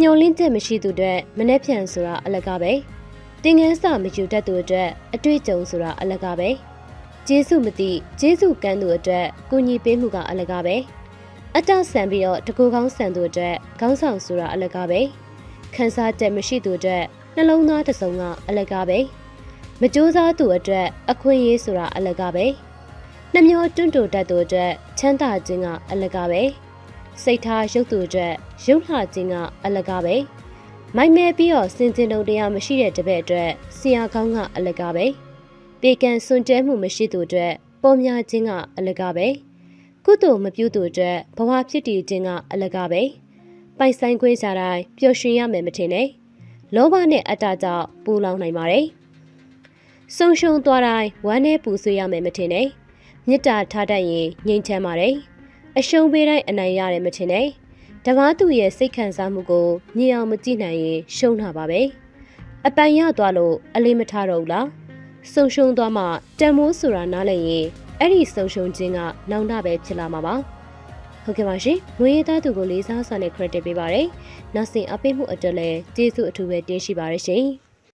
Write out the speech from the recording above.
ညှိုလင်းချက်မရှိသူတွေမနှက်ဖြန်ဆိုတာအလကားပဲတင်ငန်းစာမယူတတ်သူအတွက်အတွေ့အကြုံဆိုတာအလကားပဲကျေးဇူးမသိကျေးဇူးကမ်းသူအတွက်ကိုညီပေးမှုကအလကားပဲအတဆန်ပြီးတော့တကူကောင်းဆန်သူအတွက်ခေါင်းဆောင်ဆိုတာအလကားပဲခန်းစားချက်မရှိသူအတွက်နှလုံးသားတစ်စုံကအလကားပဲမကြိုးစားသူအတွက်အခွင့်အရေးဆိုတာအလကားပဲနှမျောတွန့်တိုတတ်သူအတွက်ချမ်းသာခြင်းကအလကားပဲ စိတ်ထားရုပ်သူအတွက်ရုပ်လှခြင်းကအလကားပဲမိုက်မဲပြီးတော့စင်စင်တုံတရားမရှိတဲ့တပည့်အတွက်ဆရာကောင်းကအလကားပဲပေကံစွန့်ကြဲမှုမရှိသူအတွက်ပေါ်များခြင်းကအလကားပဲကုသိုလ်မပြုသူအတွက်ဘဝဖြစ်တည်ခြင်းကအလကားပဲပိုင်ဆိုင်ခွင့်စားတိုင်းပျော်ရွှင်ရမယ်မထင်နဲ့လောဘနဲ့အတ္တကြောင့်ပူလောင်နိုင်ပါတယ်ဆုံရှုံသွားတိုင်းဝမ်းနဲ့ပူဆွေးရမယ်မထင်နဲ့မေတ္တာထားတတ်ရင်ငြိမ်ချမ်းပါတယ် အရှုံးပေးတိုင်းအနိုင်ရတယ်မထင်နဲ့ဓမ္မသူရဲ့စိတ်ခံစားမှုကိုမြင်အောင်မကြည့်နိုင်ရင်ရှုံးတာပါပဲအပိုင်ရသွားလို့အလေးမထားတော့ဘူးလားဆုံရှုံသွားမှတန်မိုးဆိုတာနားလည်ရင်အဲ့ဒီဆုံရှုံခြင်းကနောင်တပဲဖြစ်လာမှာပါဟုတ်ကဲ့ပါရှင်ငွေရသားသူကိုလေးစားစွာနဲ့ credit ပေးပါရယ်နောက်ဆင်အပိတ်မှုအတွက်လည်းကျေးဇူးအထူးပဲတင်ရှိပါရရှင်